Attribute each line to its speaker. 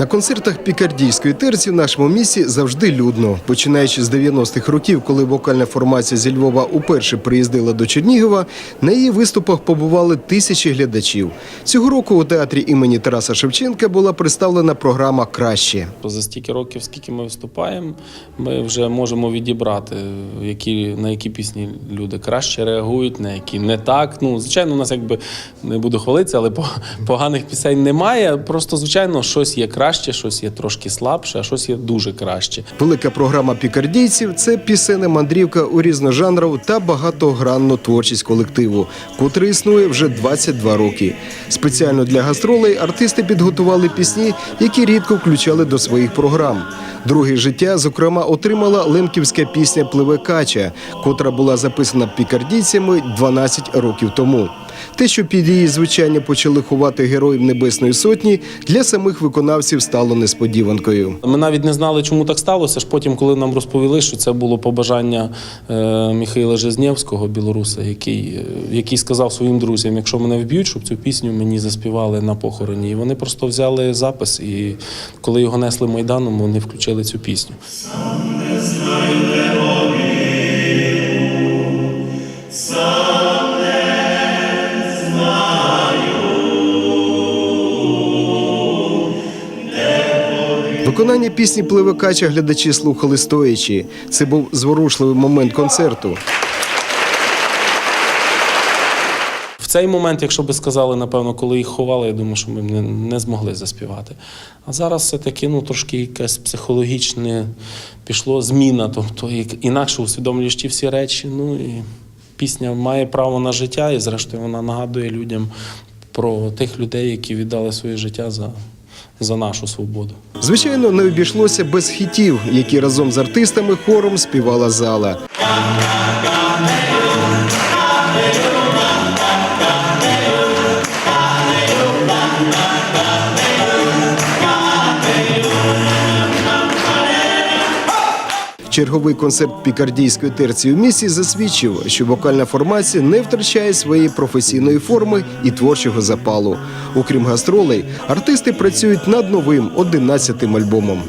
Speaker 1: На концертах пікардійської терці в нашому місті завжди людно. Починаючи з 90-х років, коли вокальна формація зі Львова уперше приїздила до Чернігова, на її виступах побували тисячі глядачів. Цього року у театрі імені Тараса Шевченка була представлена програма Краще.
Speaker 2: За стільки років, скільки ми виступаємо, ми вже можемо відібрати, які, на які пісні люди краще реагують, на які не так. Ну, звичайно, у нас якби не буду хвалитися, але по- поганих пісень немає. Просто, звичайно, щось є краще, щось є трошки слабше, а щось є дуже краще.
Speaker 1: Велика програма пікардійців це пісенна мандрівка у різножанрову та багатогранну творчість колективу, котрий існує вже 22 роки. Спеціально для гастролей артисти підготували пісні, які рідко включали до своїх програм. Друге життя, зокрема, отримала лемківська пісня Пливе кача, котра була записана пікардійцями 12 років тому. Те, що під її звучання почали ховати героїв Небесної Сотні, для самих виконавців стало несподіванкою.
Speaker 2: Ми навіть не знали, чому так сталося. Аж потім, коли нам розповіли, що це було побажання е, Михайла Жизнєвського, білоруса, який, е, який сказав своїм друзям, якщо мене вб'ють, щоб цю пісню мені заспівали на похороні. І вони просто взяли запис, і коли його несли майданом, вони включили цю пісню.
Speaker 1: Виконання пісні Пливе кача глядачі слухали стоячи. Це був зворушливий момент концерту.
Speaker 2: В цей момент, якщо би сказали, напевно, коли їх ховали, я думаю, що ми б не, змогли заспівати. А зараз все-таки ну, трошки якесь психологічне пішло зміна, тобто інакше усвідомлюєш ті всі речі. Ну і пісня має право на життя, і зрештою вона нагадує людям про тих людей, які віддали своє життя за, за нашу свободу.
Speaker 1: Звичайно, не обійшлося без хітів, які разом з артистами хором співала зала. Черговий концерт пікардійської терції у місті засвідчив, що вокальна формація не втрачає своєї професійної форми і творчого запалу. Окрім гастролей, артисти працюють над новим 11-тим альбомом.